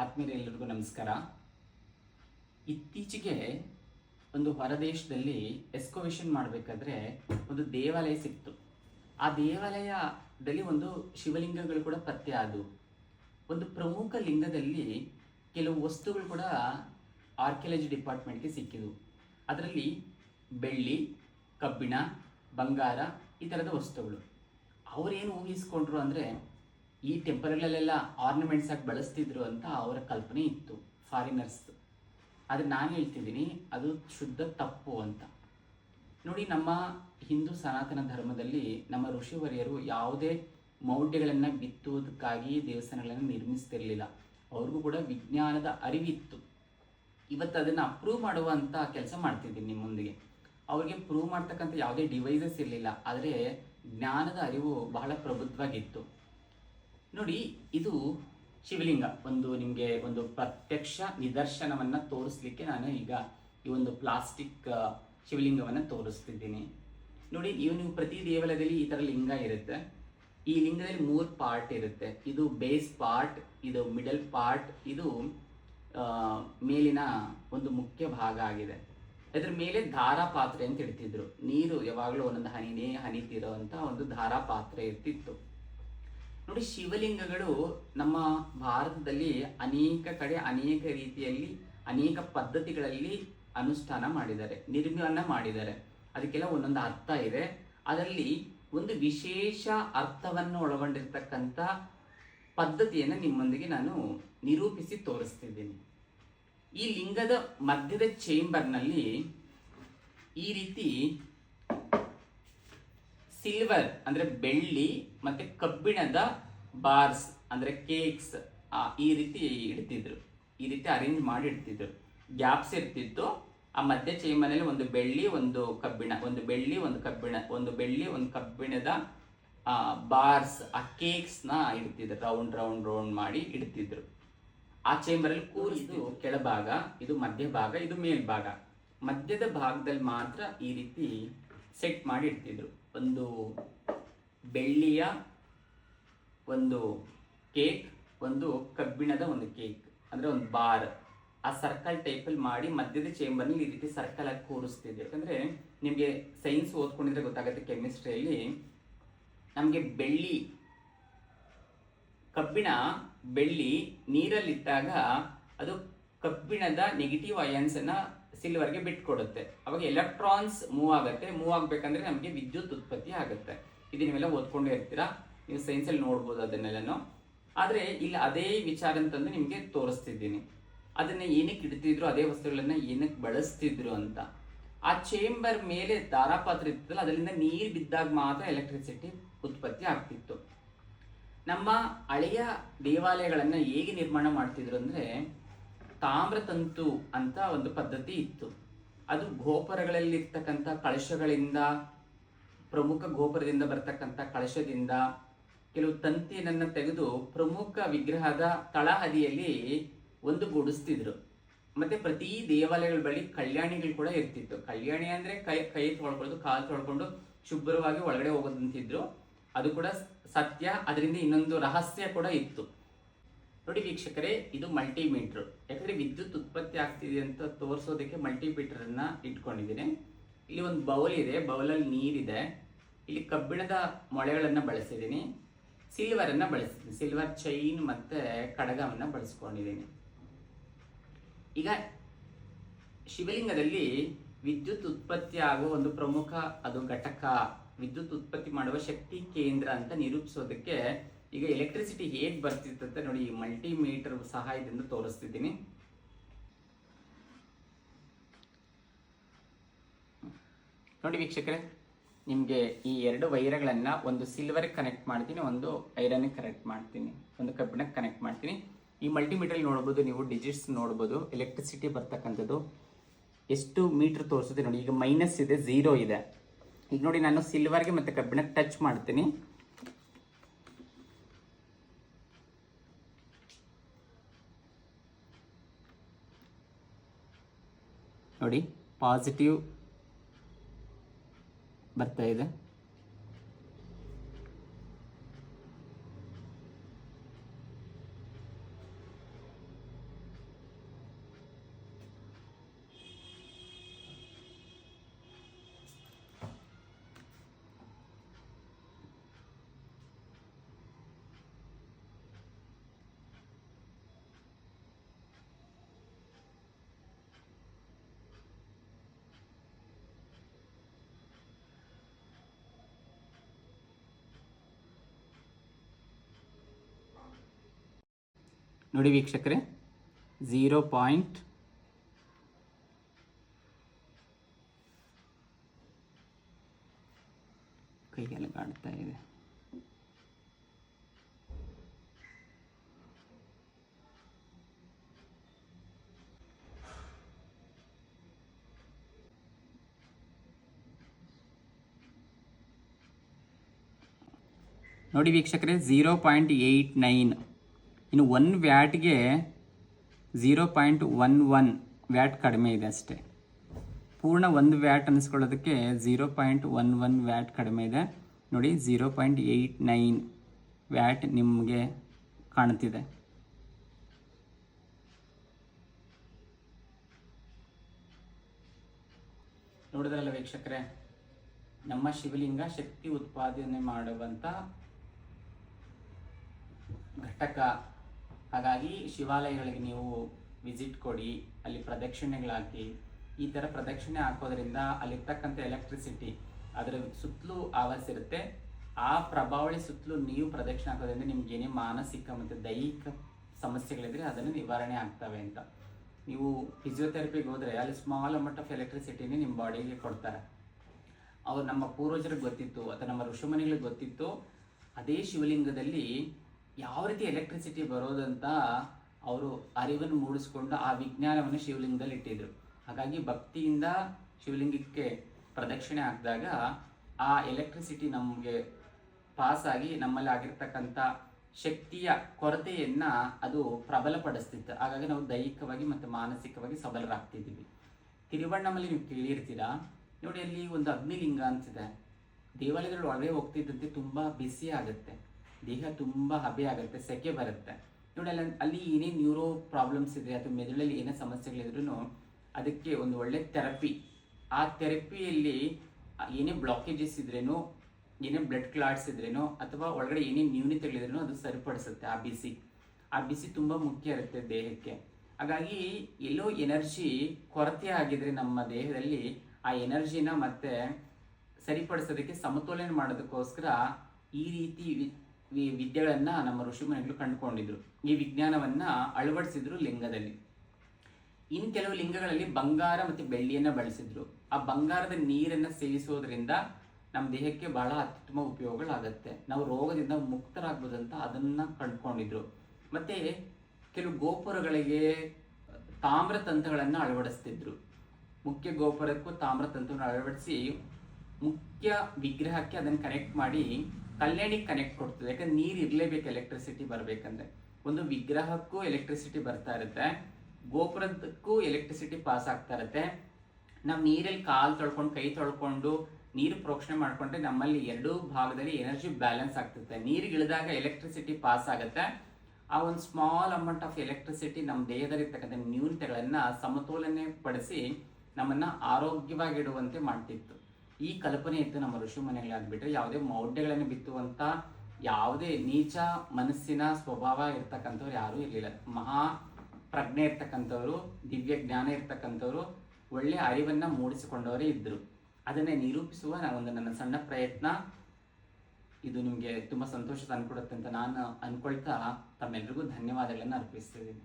ಆತ್ಮೀಯರೆಲ್ಲರಿಗೂ ನಮಸ್ಕಾರ. ಇತ್ತೀಚೆಗೆ ಒಂದು ಹೊರದೇಶದಲ್ಲಿ ಎಸ್ಕೋವೇಷನ್ ಮಾಡಬೇಕಾದ್ರೆ ಒಂದು ದೇವಾಲಯ ಸಿಕ್ತು. ಆ ದೇವಾಲಯದಲ್ಲಿ ಒಂದು ಶಿವಲಿಂಗಗಳು ಕೂಡ ಪತ್ತೆ ಆದವು. ಒಂದು ಪ್ರಮುಖ ಲಿಂಗದಲ್ಲಿ ಕೆಲವು ವಸ್ತುಗಳು ಕೂಡ ಆರ್ಕಿಯಾಲಜಿ ಡಿಪಾರ್ಟ್ಮೆಂಟ್ಗೆ ಸಿಕ್ಕಿದವು. ಅದರಲ್ಲಿ ಬೆಳ್ಳಿ, ಕಬ್ಬಿಣ, ಬಂಗಾರ ಈ ಥರದ ವಸ್ತುಗಳು. ಅವರೇನು ಊಹಿಸ್ಕೊಂಡ್ರು ಅಂದರೆ ಈ ಟೆಂಪಲ್ಗಳಲ್ಲೆಲ್ಲ ಆರ್ನಮೆಂಟ್ಸ್ ಆಗಿ ಬಳಸ್ತಿದ್ರು ಅಂತ ಅವರ ಕಲ್ಪನೆ ಇತ್ತು ಫಾರಿನರ್ಸ್ ಆದರೆ ನಾನು ಹೇಳ್ತಿದ್ದೀನಿ, ಅದು ಶುದ್ಧ ತಪ್ಪು ಅಂತ. ನೋಡಿ, ನಮ್ಮ ಹಿಂದೂ ಸನಾತನ ಧರ್ಮದಲ್ಲಿ ನಮ್ಮ ಋಷಿವರ್ಯರು ಯಾವುದೇ ಮೌಢ್ಯಗಳನ್ನು ಬಿತ್ತುವುದಕ್ಕಾಗಿ ದೇವಸ್ಥಾನಗಳನ್ನು ನಿರ್ಮಿಸ್ತಿರಲಿಲ್ಲ. ಅವ್ರಿಗೂ ಕೂಡ ವಿಜ್ಞಾನದ ಅರಿವಿತ್ತು. ಇವತ್ತು ಅದನ್ನು ಅಪ್ರೂವ್ ಮಾಡುವಂಥ ಕೆಲಸ ಮಾಡ್ತಿದ್ದೀನಿ ನಿಮ್ಮ ಮುಂದಿಗೆ ಅವ್ರಿಗೆ ಪ್ರೂವ್ ಮಾಡ್ತಕ್ಕಂಥ ಯಾವುದೇ ಡಿವೈಸಸ್ ಇರಲಿಲ್ಲ, ಆದರೆ ಜ್ಞಾನದ ಅರಿವು ಬಹಳ ಪ್ರಬುದ್ಧವಾಗಿತ್ತು. ನೋಡಿ, ಇದು ಶಿವಲಿಂಗ. ಒಂದು ನಿಮಗೆ ಒಂದು ಪ್ರತ್ಯಕ್ಷ ನಿದರ್ಶನವನ್ನು ತೋರಿಸ್ಲಿಕ್ಕೆ ನಾನು ಈಗ ಈ ಒಂದು ಪ್ಲಾಸ್ಟಿಕ್ ಶಿವಲಿಂಗವನ್ನು ತೋರಿಸ್ತಿದ್ದೀನಿ. ನೋಡಿ ನೀವು ಪ್ರತಿ ದೇವಾಲಯದಲ್ಲಿ ಈ ಥರ ಲಿಂಗ ಇರುತ್ತೆ. ಈ ಲಿಂಗದಲ್ಲಿ ಮೂರು ಪಾರ್ಟ್ ಇರುತ್ತೆ. ಇದು ಬೇಸ್ ಪಾರ್ಟ್ ಇದು ಮಿಡಲ್ ಪಾರ್ಟ್ ಇದು ಮೇಲಿನ ಒಂದು ಮುಖ್ಯ ಭಾಗ ಆಗಿದೆ. ಅದ್ರ ಮೇಲೆ ಧಾರಾ ಪಾತ್ರೆ ಅಂತ ಇಡ್ತಿದ್ರು. ನೀರು ಯಾವಾಗಲೂ ಒಂದೊಂದು ಹನಿನೇ ಹನಿತಿರೋ ಅಂತ ಒಂದು ಧಾರಾ ಪಾತ್ರೆ ಇರ್ತಿತ್ತು. ನೋಡಿ ಶಿವಲಿಂಗಗಳು ನಮ್ಮ ಭಾರತದಲ್ಲಿ ಅನೇಕ ಕಡೆ, ಅನೇಕ ರೀತಿಯಲ್ಲಿ, ಅನೇಕ ಪದ್ಧತಿಗಳಲ್ಲಿ ಅನುಷ್ಠಾನ ಮಾಡಿದ್ದಾರೆ ನಿರ್ಮಾಣ ಮಾಡಿದ್ದಾರೆ. ಅದಕ್ಕೆಲ್ಲ ಒಂದೊಂದು ಅರ್ಥ ಇದೆ. ಅದರಲ್ಲಿ ಒಂದು ವಿಶೇಷ ಅರ್ಥವನ್ನು ಒಳಗೊಂಡಿರ್ತಕ್ಕಂಥ ಪದ್ಧತಿಯನ್ನು ನಿಮ್ಮೊಂದಿಗೆ ನಾನು ನಿರೂಪಿಸಿ ತೋರಿಸ್ತಿದ್ದೀನಿ. ಈ ಲಿಂಗದ ಮಧ್ಯದ ಚೇಂಬರ್ನಲ್ಲಿ ಈ ರೀತಿ ಸಿಲ್ವರ್ ಅಂದ್ರೆ ಬೆಳ್ಳಿ ಮತ್ತೆ ಕಬ್ಬಿಣದ ಬಾರ್ಸ್, ಅಂದ್ರೆ ಕೇಕ್ಸ್ ಈ ರೀತಿ ಇಡ್ತಿದ್ರು. ಈ ರೀತಿ ಅರೇಂಜ್ ಮಾಡಿ ಇಡ್ತಿದ್ರು ಗ್ಯಾಪ್ಸ್ ಇರ್ತಿತ್ತು. ಆ ಮಧ್ಯ ಚೇಮನಲ್ಲಿ ಒಂದು ಬೆಳ್ಳಿ, ಒಂದು ಕಬ್ಬಿಣ, ಒಂದು ಬೆಳ್ಳಿ, ಒಂದು ಕಬ್ಬಿಣ, ಒಂದು ಬೆಳ್ಳಿ, ಒಂದು ಕಬ್ಬಿಣದ ಬಾರ್ಸ್, ಆ ಕೇಕ್ಸ್ನ ಇಡ್ತಿದ್ರು. ರೌಂಡ್ ರೌಂಡ್ ರೌಂಡ್ ಮಾಡಿ ಇಡ್ತಿದ್ರು. ಆ ಚೇಂಬರಲ್ಲಿ ಕೂರಿಸಿದ್ದು ಕೆಳಭಾಗ, ಇದು ಮಧ್ಯಭಾಗ ಇದು ಮೇಲ್ಭಾಗ. ಮಧ್ಯದ ಭಾಗದಲ್ಲಿ ಮಾತ್ರ ಈ ರೀತಿ ಸೆಟ್ ಮಾಡಿ ಇಡ್ತಿದ್ರು. ಒಂದು ಬೆಳ್ಳಿಯ ಒಂದು ಕೇಕ್, ಒಂದು ಕಬ್ಬಿಣದ ಒಂದು ಕೇಕ್, ಅಂದ್ರೆ ಒಂದು ಬಾರ್. ಆ ಸರ್ಕಲ್ ಟೈಪಲ್ಲಿ ಮಾಡಿ ಮಧ್ಯದ ಚೇಂಬರ್ನಲ್ಲಿ ಈ ರೀತಿ ಸರ್ಕಲ್ ಆಗಿ ಕೂರಿಸ್ತಿದ್ದೆ. ಯಾಕಂದರೆ ನಿಮಗೆ ಸೈನ್ಸ್ ಓದ್ಕೊಂಡಿದ್ರೆ ಗೊತ್ತಾಗುತ್ತೆ ಕೆಮಿಸ್ಟ್ರಿಯಲ್ಲಿ ನಮಗೆ ಬೆಳ್ಳಿ, ಕಬ್ಬಿಣ, ಬೆಳ್ಳಿ ನೀರಲ್ಲಿಟ್ಟಾಗ ಅದು ಕಬ್ಬಿಣದ ನೆಗೆಟಿವ್ ಅಯನ್ಸ್ ಅನ್ನ ಸಿಲ್ವರ್ಗೆ ಬಿಟ್ಕೊಡುತ್ತೆ. ಅವಾಗ ಎಲೆಕ್ಟ್ರಾನ್ಸ್ ಮೂವ್ ಆಗುತ್ತೆ. ಮೂವ್ ಆಗಬೇಕಂದ್ರೆ ನಮಗೆ ವಿದ್ಯುತ್ ಉತ್ಪತ್ತಿ ಆಗುತ್ತೆ. ಇದು ನೀವೆಲ್ಲ ಓದ್ಕೊಂಡೇ ಇರ್ತೀರಾ? ನೀವು ಸೈನ್ಸಲ್ಲಿ ನೋಡ್ಬೋದು ಅದನ್ನೆಲ್ಲನೂ. ಆದರೆ ಇಲ್ಲಿ ಅದೇ ವಿಚಾರ ಅಂತಂದು ನಿಮಗೆ ತೋರಿಸ್ತಿದ್ದೀನಿ. ಅದನ್ನ ಏನಕ್ಕೆ ಇಡ್ತಿದ್ರು, ಅದೇ ವಸ್ತುಗಳನ್ನ ಏನಕ್ಕೆ ಬಳಸ್ತಿದ್ರು ಅಂತ. ಆ ಚೇಂಬರ್ ಮೇಲೆ ದಾರಾಪಾತ್ರ ಇತ್ತಲ್ಲ ಅದರಿಂದ ನೀರು ಬಿದ್ದಾಗ ಮಾತ್ರ ಎಲೆಕ್ಟ್ರಿಸಿಟಿ ಉತ್ಪತ್ತಿ ಆಗ್ತಿತ್ತು. ನಮ್ಮ ಹಳೆಯ ದೇವಾಲಯಗಳನ್ನು ಹೇಗೆ ನಿರ್ಮಾಣ ಮಾಡ್ತಿದ್ರು ಅಂದ್ರೆ, ತಾಮ್ರತಂತು ಅಂತ ಒಂದು ಪದ್ಧತಿ ಇತ್ತು. ಅದು ಗೋಪುರಗಳಲ್ಲಿರ್ತಕ್ಕಂಥ ಕಳಶಗಳಿಂದ ಪ್ರಮುಖ ಗೋಪುರದಿಂದ ಬರ್ತಕ್ಕಂಥ ಕಳಶದಿಂದ ಕೆಲವು ತಂತಿಯನ್ನು ತೆಗೆದು ಪ್ರಮುಖ ವಿಗ್ರಹದ ತಳಹದಿಯಲ್ಲಿ ಒಂದು ಗೂಡಿಸ್ತಿದ್ರು. ಮತ್ತೆ ಪ್ರತಿ ದೇವಾಲಯಗಳ ಬಳಿ ಕಲ್ಯಾಣಿಗಳು ಕೂಡ ಇರ್ತಿತ್ತು. ಕಲ್ಯಾಣಿ ಅಂದ್ರೆ ಕೈ ಕೈ ತೊಳ್ಕೊಳ್ಳೋದು, ಕಾಲು ತೊಳ್ಕೊಂಡು ಶುಭ್ರವಾಗಿ ಒಳಗಡೆ ಹೋಗೋದಂತಿದ್ರು. ಅದು ಕೂಡ ಸತ್ಯ. ಅದರಿಂದ ಇನ್ನೊಂದು ರಹಸ್ಯ ಕೂಡ ಇತ್ತು. ನೋಡಿ ವೀಕ್ಷಕರೇ, ಇದು ಮಲ್ಟಿಮೀಟರ್. ಯಾಕಂದ್ರೆ ವಿದ್ಯುತ್ ಉತ್ಪತ್ತಿ ಆಗ್ತಿದೆ ಅಂತ ತೋರಿಸೋದಕ್ಕೆ ಮಲ್ಟಿಮೀಟರ್ ಅನ್ನ ಇಟ್ಕೊಂಡಿದ್ದೀನಿ. ಇಲ್ಲಿ ಒಂದು ಬೌಲ್ ಇದೆ. ಬೌಲಲ್ಲಿ ನೀರಿದೆ. ಇಲ್ಲಿ ಕಬ್ಬಿಣದ ಮೊಳೆಗಳನ್ನು ಬಳಸಿದ್ದೀನಿ ಸಿಲ್ವರ್ ಅನ್ನ ಬಳಸಿದ್ದೀನಿ ಸಿಲ್ವರ್ ಚೈನ್ ಮತ್ತೆ ಕಡಗವನ್ನು ಬಳಸ್ಕೊಂಡಿದ್ದೀನಿ ಈಗ ಶಿವಲಿಂಗದಲ್ಲಿ ವಿದ್ಯುತ್ ಉತ್ಪತ್ತಿ ಆಗುವ ಒಂದು ಪ್ರಮುಖ ಅದು ಘಟಕ, ವಿದ್ಯುತ್ ಉತ್ಪತ್ತಿ ಮಾಡುವ ಶಕ್ತಿ ಕೇಂದ್ರ ಅಂತ ನಿರೂಪಿಸೋದಕ್ಕೆ ಈಗ ಎಲೆಕ್ಟ್ರಿಸಿಟಿ ಹೇಗೆ ಅಂತ ನೋಡಿ ಈ ಮಲ್ಟಿಮೀಟರ್ ಸಹಾಯದಿಂದ ತೋರಿಸ್ತಿದ್ದೀನಿ. ನೋಡಿ ವೀಕ್ಷಕರೇ ನಿಮಗೆ ಈ ಎರಡು ವೈರಗಳನ್ನು ಒಂದು ಸಿಲ್ವರ್ ಕನೆಕ್ಟ್ ಮಾಡ್ತೀನಿ, ಒಂದು ಐರನ್ ಕನೆಕ್ಟ್ ಮಾಡ್ತೀನಿ, ಒಂದು ಕಬ್ಬಿಣಕ್ಕೆ ಕನೆಕ್ಟ್ ಮಾಡ್ತೀನಿ. ಈ ಮಲ್ಟಿಮೀಟರ್ ನೋಡ್ಬೋದು ನೀವು ಡಿಜಿಟ್ಸ್ ನೋಡ್ಬೋದು ಎಲೆಕ್ಟ್ರಿಸಿಟಿ ಬರ್ತಕ್ಕಂಥದ್ದು. ಎಷ್ಟು ಮೀಟರ್ ತೋರಿಸುತ್ತೆ ನೋಡಿ, ಈಗ ಮೈನಸ್ ಇದೆ ಝೀರೋ ಇದೆ. ಈಗ ನೋಡಿ ನಾನು ಸಿಲ್ವರ್ಗೆ ಮತ್ತು ಕಬ್ಬಿಣಕ್ಕೆ ಟಚ್ ಮಾಡ್ತೀನಿ. ನೋಡಿ ಪಾಸಿಟಿವ್ ಬರ್ತಾ ಇದೆ. ನೋಡಿ ವೀಕ್ಷಕರೇ ಝೀರೋ ಪಾಯಿಂಟ್ ಕೈಯಲ್ಲಿ ಕಾಡ್ತಾ ಇದೆ. ನೋಡಿ ವೀಕ್ಷಕರೇ ಝೀರೋ ಪಾಯಿಂಟ್ ಏಯ್ಟ್ ನೈನ್ ಇನ್ನು one ವ್ಯಾಟ್ಗೆ zero point one one watt ಕಡಿಮೆ ಇದೆ ಅಷ್ಟೇ. ಪೂರ್ಣ ಒಂದು watt ಅನ್ನಿಸ್ಕೊಳ್ಳೋದಕ್ಕೆ zero point one one watt ಕಡಿಮೆ ಇದೆ. ನೋಡಿ zero point eight nine watt ನಿಮಗೆ ಕಾಣ್ತಿದೆ. ನೋಡಿದ್ರಲ್ಲ ವೀಕ್ಷಕರೇ, ನಮ್ಮ ಶಿವಲಿಂಗ ಶಕ್ತಿ ಉತ್ಪಾದನೆ ಮಾಡುವಂಥ ಘಟಕ ಹಾಗಾಗಿ ಶಿವಾಲಯಗಳಿಗೆ ನೀವು ವಿಸಿಟ್ ಕೊಡಿ, ಅಲ್ಲಿ ಪ್ರದಕ್ಷಿಣೆಗಳಾಕಿ, ಈ ಥರ ಪ್ರದಕ್ಷಿಣೆ ಹಾಕೋದ್ರಿಂದ ಅಲ್ಲಿರ್ತಕ್ಕಂಥ ಎಲೆಕ್ಟ್ರಿಸಿಟಿ ಅದರ ಸುತ್ತಲೂ ಆವರಿಸಿರುತ್ತೆ ಆ ಪ್ರಭಾವಳಿ ಸುತ್ತಲೂ ನೀವು ಪ್ರದಕ್ಷಿಣೆ ಹಾಕೋದ್ರಿಂದ ನಿಮ್ಗೆ ಏನೇ ಮಾನಸಿಕ ಮತ್ತು ದೈಹಿಕ ಸಮಸ್ಯೆಗಳಿದ್ರೆ ಅದನ್ನು ನಿವಾರಣೆ ಆಗ್ತವೆ ಅಂತ. ನೀವು ಫಿಸಿಯೋಥೆರಪಿಗೆ ಹೋದರೆ ಅಲ್ಲಿ ಸ್ಮಾಲ್ ಅಮೌಂಟ್ ಆಫ್ ಎಲೆಕ್ಟ್ರಿಸಿಟಿನೇ ನಿಮ್ಮ ಬಾಡಿಗೆ ಕೊಡ್ತಾರೆ. ಅವ್ರು ನಮ್ಮ ಪೂರ್ವಜರಿಗೆ ಗೊತ್ತಿತ್ತು ಅಥವಾ ನಮ್ಮ ಋಷಿಮುನಿಗಳಿಗೆ ಗೊತ್ತಿತ್ತು, ಅದೇ ಶಿವಲಿಂಗದಲ್ಲಿ ಯಾವ ರೀತಿ ಎಲೆಕ್ಟ್ರಿಸಿಟಿ ಬರೋದಂತ ಅವರು ಅರಿವನ್ನು ಮೂಡಿಸ್ಕೊಂಡು ಆ ವಿಜ್ಞಾನವನ್ನು ಶಿವಲಿಂಗದಲ್ಲಿ ಇಟ್ಟಿದ್ರು. ಹಾಗಾಗಿ ಭಕ್ತಿಯಿಂದ ಶಿವಲಿಂಗಕ್ಕೆ ಪ್ರದಕ್ಷಿಣೆ ಹಾಕಿದಾಗ ಆ ಎಲೆಕ್ಟ್ರಿಸಿಟಿ ನಮಗೆ ಪಾಸ್ ಆಗಿ ನಮ್ಮಲ್ಲಿ ಆಗಿರ್ತಕ್ಕಂಥ ಶಕ್ತಿಯ ಕೊರತೆಯನ್ನು ಅದು ಪ್ರಬಲಪಡಿಸ್ತಿತ್ತು. ಹಾಗಾಗಿ ನಾವು ದೈಹಿಕವಾಗಿ ಮತ್ತು ಮಾನಸಿಕವಾಗಿ ಸಬಲರಾಗ್ತಿದ್ದೀವಿ ತಿರುವಣ್ಣಮಲ್ಲಿ ನೀವು ಕೇಳಿರ್ತೀರಾ? ನೋಡಿ ಅಲ್ಲಿ ಒಂದು ಅಗ್ನಿಲಿಂಗ ಅನಿಸಿದೆ. ದೇವಾಲಯದಲ್ಲಿ ಒಳಗೆ ಹೋಗ್ತಿದ್ದಂತೆ ತುಂಬ ಬಿಸಿ ಆಗುತ್ತೆ. ದೇಹ ತುಂಬ ಹಬೆ ಆಗುತ್ತೆ, ಸೆಕೆ ಬರುತ್ತೆ. ನೋಡಿ ಅಲ್ಲಿ ಅಲ್ಲಿ ಏನೇ ನ್ಯೂರೋ ಪ್ರಾಬ್ಲಮ್ಸ್ ಇದೆ ಅಥವಾ ಮೆದುಳಲ್ಲಿ ಏನೇ ಸಮಸ್ಯೆಗಳಿದ್ರು ಅದಕ್ಕೆ ಒಂದು ಒಳ್ಳೆ ಥೆರಪಿ ಆ ಥೆರಪಿಯಲ್ಲಿ ಏನೇ ಬ್ಲಾಕೇಜಸ್ ಇದ್ರೇನು, ಏನೇ ಬ್ಲಡ್ ಕ್ಲಾಟ್ಸ್ ಇದ್ರೇನೋ, ಅಥವಾ ಒಳಗಡೆ ಏನೇ ನ್ಯೂನತೆಗಳಿದ್ರೂ ಅದು ಸರಿಪಡಿಸುತ್ತೆ, ಆ ಬಿಸಿ. ಆ ಬಿಸಿ ತುಂಬ ಮುಖ್ಯ ಇರುತ್ತೆ ದೇಹಕ್ಕೆ. ಹಾಗಾಗಿ ಎಲ್ಲೋ ಎನರ್ಜಿ ಕೊರತೆ ಆಗಿದ್ರೆ ನಮ್ಮ ದೇಹದಲ್ಲಿ ಆ ಎನರ್ಜಿನ ಮತ್ತೆ ಸರಿಪಡಿಸೋದಕ್ಕೆ ಸಮತೋಲನ ಮಾಡೋದಕ್ಕೋಸ್ಕರ ಈ ರೀತಿ ವಿ- ವಿದ್ಯೆಗಳನ್ನು ನಮ್ಮ ಋಷಿಮುನಿಗಳು ಕಂಡುಕೊಂಡಿದ್ರು. ಈ ವಿಜ್ಞಾನವನ್ನ ಅಳವಡಿಸಿದ್ರು ಲಿಂಗದಲ್ಲಿ. ಇನ್ನು ಕೆಲವು ಲಿಂಗಗಳಲ್ಲಿ ಬಂಗಾರ ಮತ್ತು ಬೆಳ್ಳಿಯನ್ನ ಬಳಸಿದ್ರು. ಆ ಬಂಗಾರದ ನೀರನ್ನ ಸೇವಿಸೋದ್ರಿಂದ ನಮ್ಮ ದೇಹಕ್ಕೆ ಬಹಳ ಅತ್ಯುತ್ತಮ ಉಪಯೋಗಗಳಾಗತ್ತೆ. ನಾವು ರೋಗದಿಂದ ಮುಕ್ತರಾಗ್ಬೋದಂತ ಅದನ್ನ ಕಂಡುಕೊಂಡಿದ್ರು. ಮತ್ತೆ ಕೆಲವು ಗೋಪುರಗಳಿಗೆ ತಾಮ್ರ ತಂತ್ರಗಳನ್ನು ಅಳವಡಿಸ್ತಿದ್ರು. ಮುಖ್ಯ ಗೋಪುರಕ್ಕೂ ತಾಮ್ರ ತಂತ್ರವನ್ನು ಅಳವಡಿಸಿ ಮುಖ್ಯ ವಿಗ್ರಹಕ್ಕೆ ಅದನ್ನು ಕನೆಕ್ಟ್ ಮಾಡಿ ಕಲ್ಯಾಣಿಗೆ ಕನೆಕ್ಟ್ ಕೊಡ್ತದೆ. ಯಾಕಂದ್ರೆ ನೀರು ಇರಲೇಬೇಕು ಎಲೆಕ್ಟ್ರಿಸಿಟಿ ಬರಬೇಕಂದ್ರೆ. ಒಂದು ವಿಗ್ರಹಕ್ಕೂ ಎಲೆಕ್ಟ್ರಿಸಿಟಿ ಬರ್ತಾ ಇರುತ್ತೆ. ಗೋಪುರದಕ್ಕೂ ಎಲೆಕ್ಟ್ರಿಸಿಟಿ ಪಾಸ್ ಆಗ್ತಾ ಇರುತ್ತೆ. ನಾವು ನೀರಲ್ಲಿ ಕಾಲು ತೊಳ್ಕೊಂಡು, ಕೈ ತೊಳ್ಕೊಂಡು, ನೀರು ಪ್ರೋಕ್ಷಣೆ ಮಾಡ್ಕೊಂಡ್ರೆ ನಮ್ಮಲ್ಲಿ ಎರಡೂ ಭಾಗದಲ್ಲಿ ಎನರ್ಜಿ ಬ್ಯಾಲೆನ್ಸ್ ಆಗ್ತಿರುತ್ತೆ. ನೀರಿಗೆ ಇಳಿದಾಗ ಎಲೆಕ್ಟ್ರಿಸಿಟಿ ಪಾಸ್ ಆಗುತ್ತೆ. ಆ ಒಂದು ಸ್ಮಾಲ್ ಅಮೌಂಟ್ ಆಫ್ ಎಲೆಕ್ಟ್ರಿಸಿಟಿ ನಮ್ಮ ದೇಹದಲ್ಲಿರ್ತಕ್ಕಂಥ ನ್ಯೂನತೆಗಳನ್ನು ಸಮತೋಲನೆ ಪಡಿಸಿ ನಮ್ಮನ್ನ ಆರೋಗ್ಯವಾಗಿಡುವಂತೆ ಮಾಡ್ತಿತ್ತು. ಈ ಕಲ್ಪನೆ ಇತ್ತು ನಮ್ಮ ಋಷಿ ಮನೆಗಳಾಗ್ಬಿಟ್ರೆ ಯಾವುದೇ ಮೌಢ್ಯಗಳನ್ನು ಬಿತ್ತುವಂತ ಯಾವುದೇ ನೀಚ ಮನಸ್ಸಿನ ಸ್ವಭಾವ ಇರ್ತಕ್ಕಂಥವ್ರು ಯಾರೂ ಇರಲಿಲ್ಲ. ಮಹಾ ಪ್ರಜ್ಞೆ ಇರ್ತಕ್ಕಂಥವ್ರು, ದಿವ್ಯ ಜ್ಞಾನ ಇರ್ತಕ್ಕಂಥವ್ರು, ಒಳ್ಳೆ ಅರಿವನ್ನ ಮೂಡಿಸಿಕೊಂಡವರೇ ಇದ್ರು. ಅದನ್ನೇ ನಿರೂಪಿಸುವ ನಾ- ಒಂದು ನನ್ನ ಸಣ್ಣ ಪ್ರಯತ್ನ. ಇದು ನಿಮಗೆ ತುಂಬಾ ಸಂತೋಷ ತಂದುಕೊಡುತ್ತೆ ಅಂತ ನಾನು ಅನ್ಕೊಳ್ತಾ ತಮ್ಮೆಲ್ರಿಗೂ ಧನ್ಯವಾದಗಳನ್ನು ಅರ್ಪಿಸ್ತಿದ್ದೀನಿ.